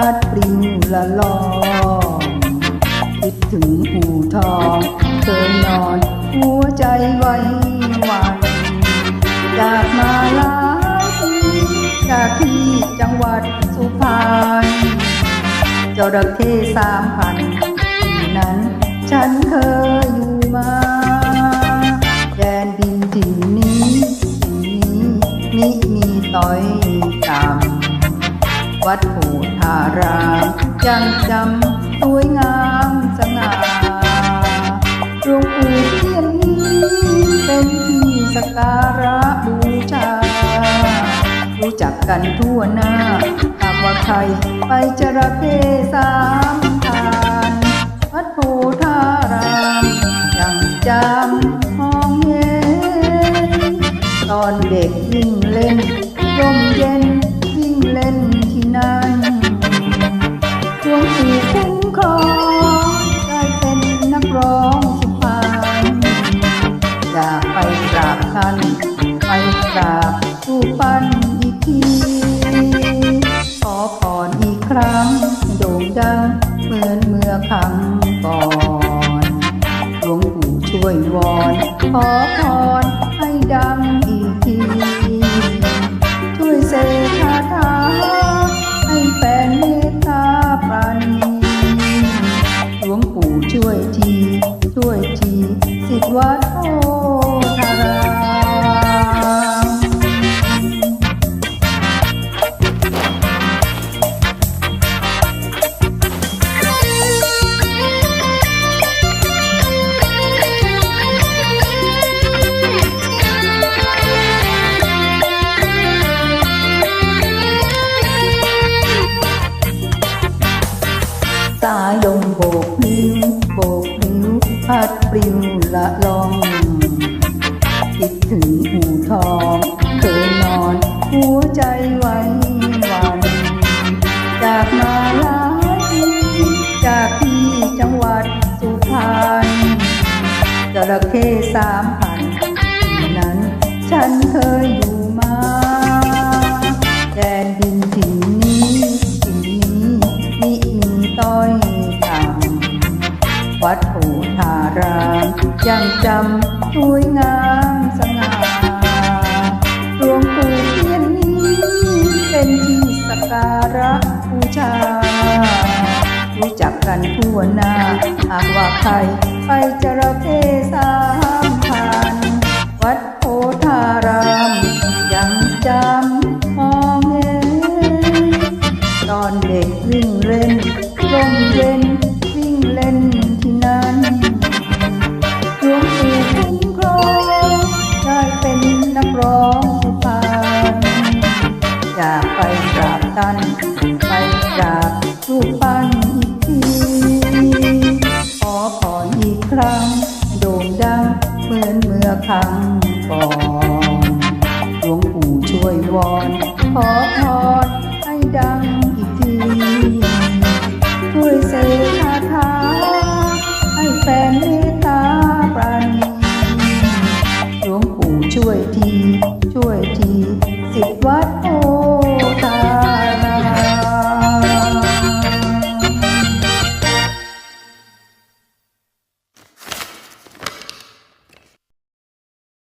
พัดปริวละลองคิดถึงหูทองเคยนอนหัวใจไว้วันอยากมาลาทีจากที่จังหวัดสุพรรณเจ้าดัะเข้สามพันที่นั้นฉันเคยอยู่มา ยังจำสวยงามสง่าหลวงปู่เทียนนี้เป็นที่สักการะบูชา รู้จักกันทั่วหน้าหากว่าใครไปจระเข้สามทานวัดโพธารามยังจำห้องเย็นตอนเด็กวิ่งเล่นร่มเย็นวิ่งเล่นที่นั่น ปั้นอีกทีขอพรอีกครั้ง โด่งดังเหมือนเมื่อครั้งก่อนหลวงปู่ช่วยวอน ขอพรให้ดังอี สายลมโบกพลิ้วโบกพลิ้วพัดปลิวละลองคิดถึงหูทองเคยนอน หัวใจไว้วันจากมาหลายปีจากที่จังหวัดสุพรรณจระเข้สามพัน วัดหูทารามยังจำสวยงามสง่าหลวงปู่เทียนนี้เป็นที่สักการะบูชา รู้จักกันทั่วหน้า หากว่าใครไปจระเข้สา กราบท่านไปกราบรูปปั้นอีกทีขอพรอีกครั้ง โด่งดังเหมือนเมื่อครั้ง